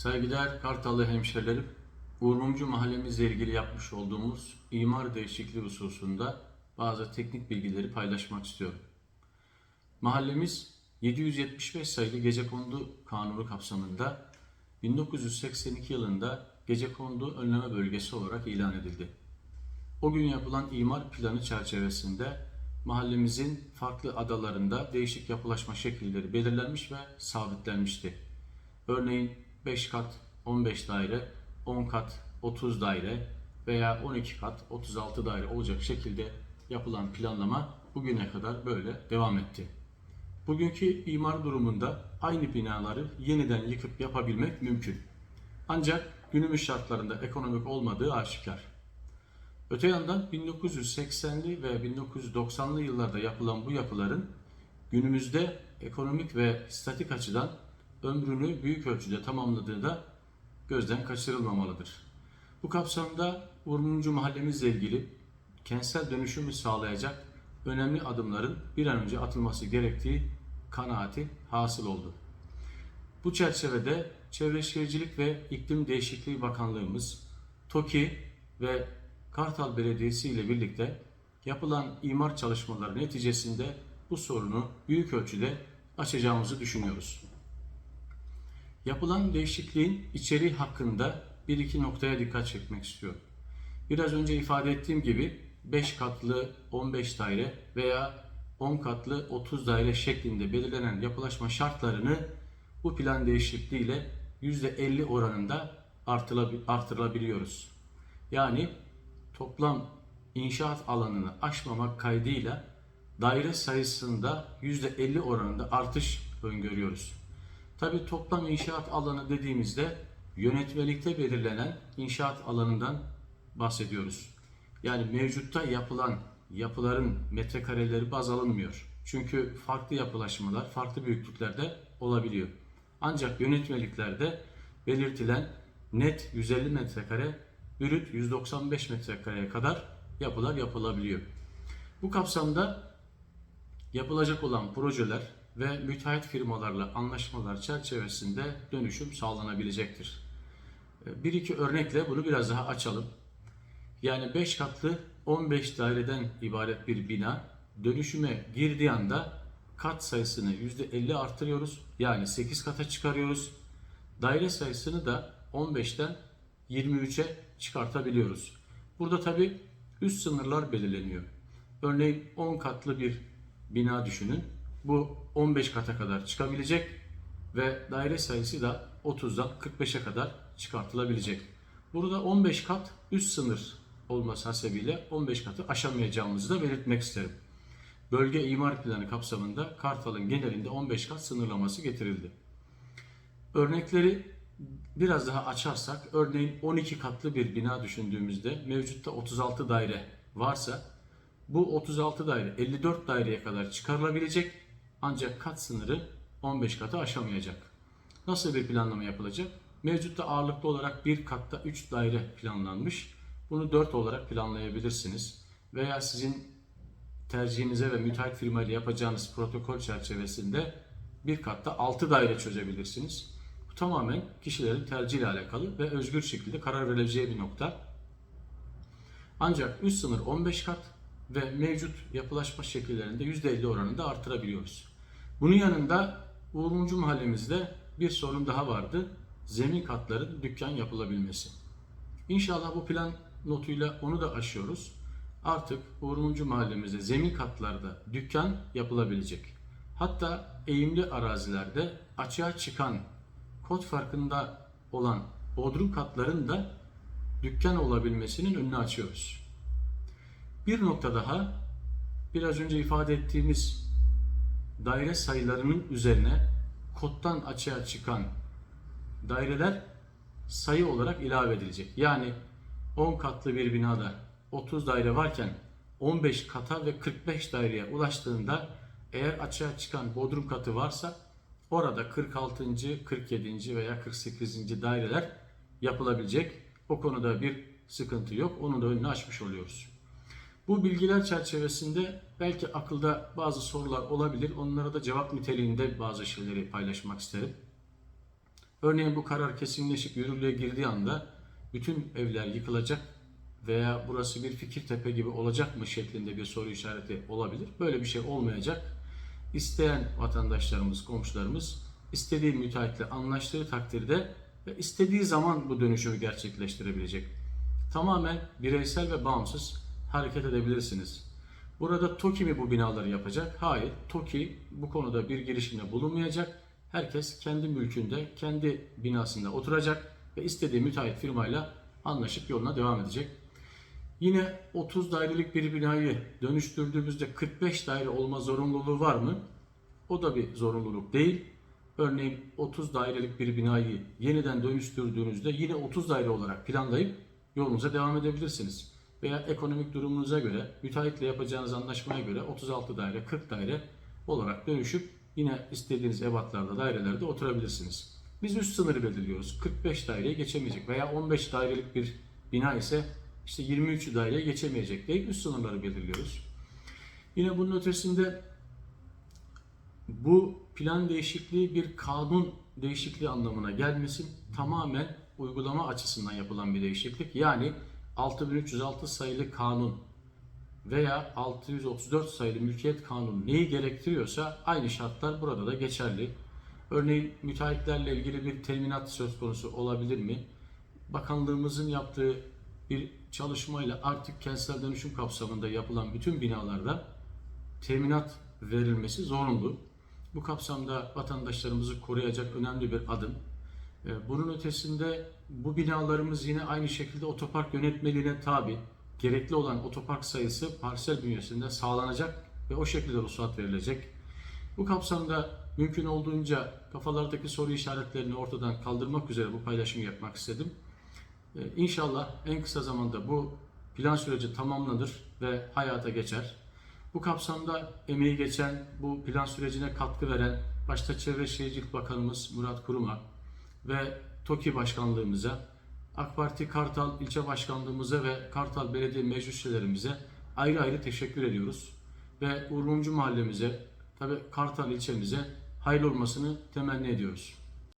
Saygıdeğer Kartallı hemşerilerim, Uğur Mumcu mahallemizle ilgili yapmış olduğumuz imar değişikliği hususunda bazı teknik bilgileri paylaşmak istiyorum. Mahallemiz 775 sayılı Gecekondu Kanunu kapsamında 1982 yılında Gecekondu Önleme Bölgesi olarak ilan edildi. O gün yapılan imar planı çerçevesinde mahallemizin farklı adalarında değişik yapılaşma şekilleri belirlenmiş ve sabitlenmişti. Örneğin 5 kat 15 daire, 10 kat 30 daire veya 12 kat 36 daire olacak şekilde yapılan planlama bugüne kadar böyle devam etti. Bugünkü imar durumunda aynı binaları yeniden yıkıp yapabilmek mümkün. Ancak günümüz şartlarında ekonomik olmadığı aşikar. Öte yandan 1980'li ve 1990'lı yıllarda yapılan bu yapıların günümüzde ekonomik ve statik açıdan ömrünü büyük ölçüde tamamladığı da gözden kaçırılmamalıdır. Bu kapsamda Urmuncu mahallemizle ilgili kentsel dönüşümü sağlayacak önemli adımların bir an önce atılması gerektiği kanaati hasıl oldu. Bu çerçevede Çevre Şehircilik ve İklim Değişikliği Bakanlığımız, TOKİ ve Kartal Belediyesi ile birlikte yapılan imar çalışmaları neticesinde bu sorunu büyük ölçüde aşacağımızı düşünüyoruz. Yapılan değişikliğin içeriği hakkında bir iki noktaya dikkat çekmek istiyorum. Biraz önce ifade ettiğim gibi 5 katlı 15 daire veya 10 katlı 30 daire şeklinde belirlenen yapılaşma şartlarını bu plan değişikliğiyle %50 oranında artırılabiliyoruz. Yani toplam inşaat alanını aşmamak kaydıyla daire sayısında %50 oranında artış öngörüyoruz. Tabi toplam inşaat alanı dediğimizde yönetmelikte belirlenen inşaat alanından bahsediyoruz. Yani mevcutta yapılan yapıların metrekareleri baz alınmıyor. Çünkü farklı yapılaşmalar farklı büyüklüklerde olabiliyor. Ancak yönetmeliklerde belirtilen net 150 metrekare, brüt 195 metrekareye kadar yapılar yapılabiliyor. Bu kapsamda yapılacak olan projeler ve müteahhit firmalarla anlaşmalar çerçevesinde dönüşüm sağlanabilecektir. Ee, Bir iki örnekle bunu biraz daha açalım. Yani 5 katlı 15 daireden ibaret bir bina dönüşüme girdiği anda kat sayısını %50 artırıyoruz. Yani 8 kata çıkarıyoruz. Daire sayısını da 15'ten 23'e çıkartabiliyoruz. Burada tabi üst sınırlar belirleniyor. Örneğin 10 katlı bir bina düşünün. Bu 15 kata kadar çıkabilecek ve daire sayısı da 30'dan 45'e kadar çıkartılabilecek. Burada 15 kat üst sınır olması hasebiyle 15 katı aşamayacağımızı da belirtmek isterim. Bölge imar planı kapsamında Kartal'ın genelinde 15 kat sınırlaması getirildi. Örnekleri biraz daha açarsak, örneğin 12 katlı bir bina düşündüğümüzde mevcutta 36 daire varsa bu 36 daire 54 daireye kadar çıkarılabilecek ancak kat sınırı 15 katı aşamayacak. Nasıl bir planlama yapılacak? Mevcutta ağırlıklı olarak bir katta 3 daire planlanmış. Bunu 4 olarak planlayabilirsiniz. Veya sizin tercihinize ve müteahhit firma ile yapacağınız protokol çerçevesinde bir katta 6 daire çözebilirsiniz. Bu tamamen kişilerin tercihiyle alakalı ve özgür şekilde karar verileceği bir nokta. Ancak üst sınır 15 kat ve mevcut yapılaşma şekillerinde %50 oranında artırabiliyoruz. Bunun yanında Uğur Mumcu mahallemizde bir sorun daha vardı. Zemin katların dükkan yapılabilmesi. İnşallah bu plan notuyla onu da aşıyoruz. Artık Uğur Mumcu mahallemizde zemin katlarda dükkan yapılabilecek. Hatta eğimli arazilerde açığa çıkan kod farkında olan bodrum katların da dükkan olabilmesinin önünü açıyoruz. Bir nokta daha biraz önce ifade ettiğimiz daire sayılarının üzerine koddan açığa çıkan daireler sayı olarak ilave edilecek. Yani 10 katlı bir binada 30 daire varken 15 kata ve 45 daireye ulaştığında eğer açığa çıkan bodrum katı varsa orada 46. 47. veya 48. daireler yapılabilecek. O konuda bir sıkıntı yok. Onu da önünü açmış oluyoruz. Bu bilgiler çerçevesinde belki akılda bazı sorular olabilir. Onlara da cevap niteliğinde bazı şeyleri paylaşmak isterim. Örneğin bu karar kesinleşip yürürlüğe girdiği anda bütün evler yıkılacak veya burası bir Fikirtepe gibi olacak mı şeklinde bir soru işareti olabilir. Böyle bir şey olmayacak. İsteyen vatandaşlarımız, komşularımız istediği müteahhitle anlaştığı takdirde ve istediği zaman bu dönüşümü gerçekleştirebilecek. Tamamen bireysel ve bağımsız hareket edebilirsiniz. Burada TOKİ mi bu binaları yapacak? Hayır. TOKİ bu konuda bir girişimde bulunmayacak. Herkes kendi mülkünde, kendi binasında oturacak ve istediği müteahhit firmayla anlaşıp yoluna devam edecek. Yine 30 dairelik bir binayı dönüştürdüğümüzde 45 daire olma zorunluluğu var mı? O da bir zorunluluk değil. Örneğin 30 dairelik bir binayı yeniden dönüştürdüğünüzde yine 30 daire olarak planlayıp yolunuza devam edebilirsiniz. Veya ekonomik durumunuza göre, müteahhitle yapacağınız anlaşmaya göre 36 daire, 40 daire olarak dönüşüp yine istediğiniz ebatlarda, dairelerde oturabilirsiniz. Biz üst sınırı belirliyoruz. 45 daireye geçemeyecek veya 15 dairelik bir bina ise işte 23 daireye geçemeyecek diye üst sınırları belirliyoruz. Yine bunun ötesinde bu plan değişikliği bir kanun değişikliği anlamına gelmesin. Tamamen uygulama açısından yapılan bir değişiklik. Yani 6306 sayılı kanun veya 634 sayılı mülkiyet kanunu neyi gerektiriyorsa aynı şartlar burada da geçerli. Örneğin müteahhitlerle ilgili bir teminat söz konusu olabilir mi? Bakanlığımızın yaptığı bir çalışmayla artık kentsel dönüşüm kapsamında yapılan bütün binalarda teminat verilmesi zorunlu. Bu kapsamda vatandaşlarımızı koruyacak önemli bir adım. Ee, Bunun ötesinde bu binalarımız yine aynı şekilde otopark yönetmeliğine tabi. Gerekli olan otopark sayısı parsel bünyesinde sağlanacak ve o şekilde ruhsat verilecek. Bu kapsamda mümkün olduğunca kafalardaki soru işaretlerini ortadan kaldırmak üzere bu paylaşımı yapmak istedim. Ee, İnşallah en kısa zamanda bu plan süreci tamamlanır ve hayata geçer. Bu kapsamda emeği geçen, bu plan sürecine katkı veren başta Çevre Şehircilik Bakanımız Murat Kurum'a ve TOKİ Başkanlığımıza, AK Parti Kartal İlçe Başkanlığımıza ve Kartal Belediye Meclis Üyelerimize ayrı ayrı teşekkür ediyoruz. Ve Uğur Mumcu Mahallemize, tabi Kartal ilçemize hayırlı olmasını temenni ediyoruz.